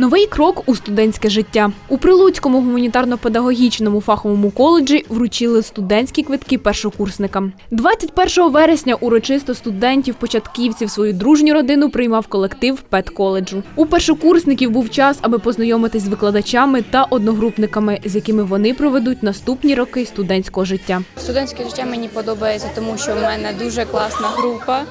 Новий крок у студентське життя. У Прилуцькому гуманітарно-педагогічному фаховому коледжі вручили студентські квитки першокурсникам. 21 вересня урочисто студентів-початківців свою дружню родину приймав колектив педколеджу. У першокурсників був час, аби познайомитись з викладачами та одногрупниками, з якими вони проведуть наступні роки студентського життя. Студентське життя мені подобається, тому що в мене дуже класна група,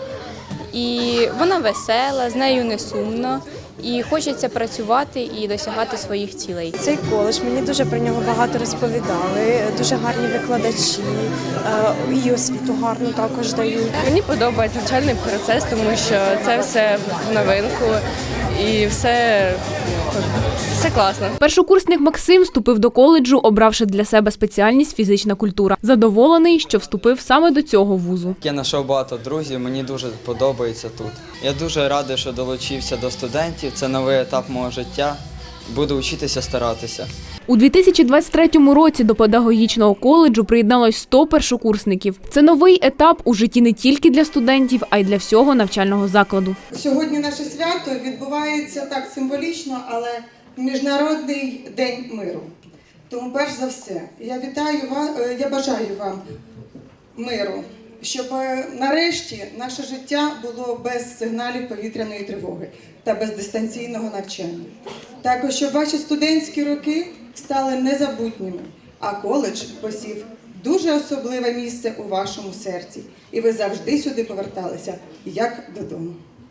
і вона весела, з нею не сумно, і хочеться працювати і досягати своїх цілей. Цей коледж мені дуже про нього багато розповідали. Дуже гарні викладачі, е, і освіту гарну також дають. Мені подобається навчальний процес, тому що це все в новинку і все, все класно. Першокурсник Максим вступив до коледжу, обравши для себе спеціальність фізична культура. Задоволений, що вступив саме до цього вузу. Я знайшов багато друзів, мені дуже подобається тут. Я дуже радий, що долучився до студентів. Це новий етап мого життя. Буду вчитися старатися. У 2023 році до педагогічного коледжу приєдналось 100 першокурсників. Це новий етап у житті не тільки для студентів, а й для всього навчального закладу. Сьогодні наше свято відбувається так символічно, але Міжнародний день миру. Тому, перш за все, я вітаю вас, е, я бажаю вам миру, щоб е, нарешті наше життя було без сигналів повітряної тривоги та без дистанційного навчання. Також щоб ваші студентські роки стали незабутніми, а коледж посів дуже особливе місце у вашому серці, і ви завжди сюди поверталися як додому.